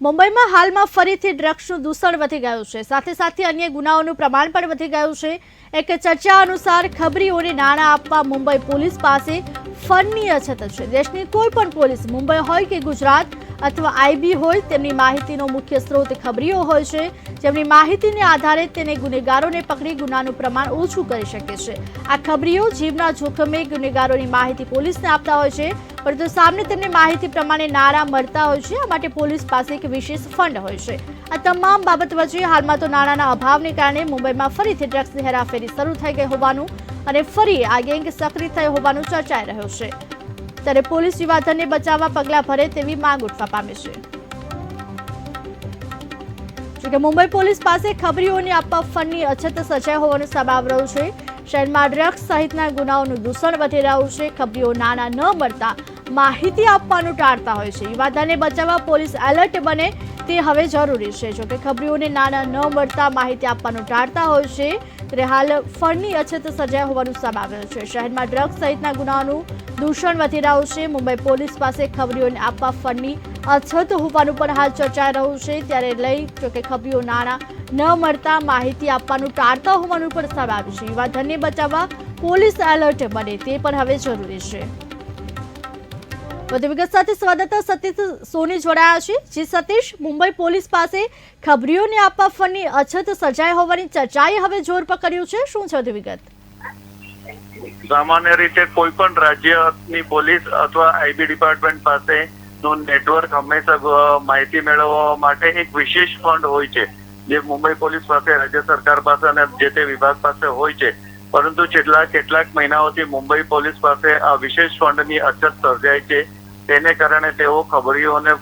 મુંબઈમાં હાલમાં ફરીથી ડ્રગ્સનું દૂષણ વધી ગયું છે. સાથે સાથે અન્ય ગુનાઓનું પ્રમાણ પણ વધી ગયું છે. એક ચર્ચા અનુસાર ખબરીઓને નાણાં આપવા મુંબઈ પોલીસ પાસે ફંડની અછત છે. દેશની કોઈ પણ પોલીસ મુંબઈ હોય કે ગુજરાત અથવા આઈબી હોય, તેમની માહિતીનો મુખ્ય સ્ત્રોત ખબરીઓ હોય છે. જેમની માહિતીને આધારે તેને ગુનેગારોને પકડી ગુનાનું પ્રમાણ ઓછું કરી શકે છે. આ ખબરીઓ જીવના જોખમે ગુનેગારોની માહિતી પોલીસને આપતા હોય છે, પરંતુ સામે તેમને માહિતી પ્રમાણે નાણાં મળતા હોય છે. આ માટે પોલીસ પાસે એક વિશેષ ફંડ હોય છે. આ તમામ બાબત વચ્ચે હાલમાં તો નાણાંના અભાવને કારણે મુંબઈમાં ફરીથી ડ્રગ્સની હેરાફેરી શરૂ થઈ ગઈ હોવાનું અને ફરી આ ગેંગ સક્રિય થયો હોવાનું ચર્ચાઈ રહ્યું છે. ત્યારે પોલીસ વિવાદનને બચાવવા પગલાં ભરે તેવી માંગ ઉઠવા પામી છે. જોકે મુંબઈ પોલીસ પાસે ખબરીઓને આપવા ફંડની અછત સજાય હોવાનું સામે રહ્યું છે. શહેરમાં ડ્રગ્સ સહિતના ગુનાઓનું દૂષણ વધી રહ્યું છે. ખબરીઓ નાના ન મળતા માહિતી આપવાનું ટાળતા હોય છે. વિવાદાને બચાવવા પોલીસ એલર્ટ બને તે હવે જરૂરી છે. જોકે ખબરીઓને નાના ન મળતા માહિતી આપવાનું ટાળતા હોય છે, ત્યારે હાલ ફંડની અછત સર્જાઈ હોવાનું સામે છે. શહેરમાં ડ્રગ્સ સહિતના ગુનાઓનું દૂષણ વધી રહ્યું છે. મુંબઈ પોલીસ પાસે ખબરીઓને આપવા ફંડની અછત હોવાનું પણ હાલ ચર્ચાઈ રહ્યું છે. ત્યારે લઈ જોકે ખબરીઓ નાણાં ન મળતા માહિતી આપવાનું ટાળતા હોવાનું પણ સામે આવ્યું છે. યુવા બચાવવા પોલીસ એલર્ટ બને તે પણ હવે જરૂરી છે. વધુ વિગત સાથે સંવાદદાતા સતીશ સોની જોડાયા છે. જે સતીશ, મુંબઈ પોલીસ પાસે ખબરીઓને આપવા ફંડની અછત સર્જાઈ હોવાની ચર્ચાએ હવે જોર પકડ્યું છે. શું છે વધુ વિગત સામાન્ય રીતે કોઈ પણ રાજ્યની પોલીસ અથવા આઈબી ડિપાર્ટમેન્ટ પાસે નું નેટવર્ક હંમેશા માહિતી મેળવવા માટે એક વિશેષ ફંડ હોય છે, જે મુંબઈ પોલીસ પાસે, રાજ્ય સરકાર પાસે અને જે તે વિભાગ પાસે હોય છે. પરંતુ છેલ્લા કેટલાક મહિનાઓથી મુંબઈ પોલીસ પાસે આ વિશેષ ફંડની અછત સર્જાય છે. તેને કારણે તેઓ ખબરીઓને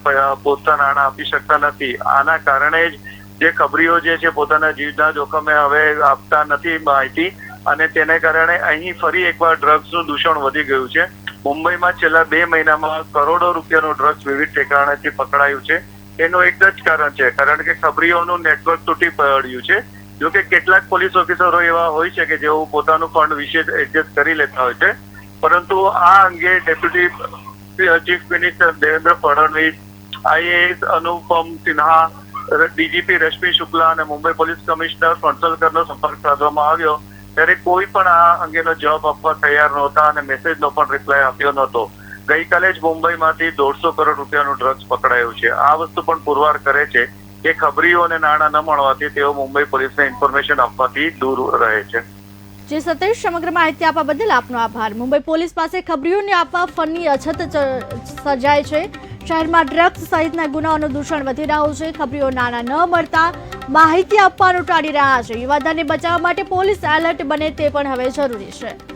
પોતાના નાણાં આપી શકતા નથી. આના કારણે જ જે ખબરીઓ જે છે, પોતાના જીવના જોખમે હવે આપતા નથી માહિતી અને તેને કારણે અહીં ફરી એકવાર ડ્રગ્સનું દૂષણ વધી ગયું છે. મુંબઈમાં છેલ્લા બે મહિનામાં કરોડો રૂપિયાનું ડ્રગ્સ વિવિધ ઠેકાણેથી પકડાયું છે. એનું એક જ કારણ છે, કારણ કે ખબરીઓનું નેટવર્ક તૂટી પડ્યું છે. જો કે કેટલાક પોલીસ ઓફિસરો એવા હોય છે કે જેઓ પોતાનું ફંડ વિશે એડજસ્ટ કરી લેતા હોય છે. પરંતુ આ અંગે deputy chief minister Devendra Fadnavis IAS Anupam Sinha DGP Rashmi Shukla અને મુંબઈ પોલીસ કમિશનર ફણસલકરનો સંપર્ક સાધવામાં આવ્યો. ત્યારે કોઈ પણ આ અંગેનો જવાબ આપવા તૈયાર નહોતા અને મેસેજનો પણ રિપ્લાય આપ્યો નહોતો. ગઈકાલે જ મુંબઈમાંથી દોઢસો કરોડ રૂપિયાનું ડ્રગ્સ પકડાયું છે. આ વસ્તુ પણ પુરવાર કરે છે કે ખબરીઓને નાણાં ન મળવાથી તેઓ મુંબઈ પોલીસને ઇન્ફોર્મેશન આપવાથી દૂર રહે છે. જે સતીશ, સમગ્ર માહિતી આપવા બદલ આપનો આભાર. મુંબઈ પોલીસ પાસે ખબરીઓને આપવા ફંડની અછત સર્જાય છે. શહેરમાં ડ્રગ્સ સહિતના ગુનાઓનું દૂષણ વધી રહ્યું છે. ખબરીઓ નાણાં ન મળતા માહિતી આપવાનું ટાળી રહ્યા છે. યુવાધાને બચાવવા માટે પોલીસ એલર્ટ બને તે પણ હવે જરૂરી છે.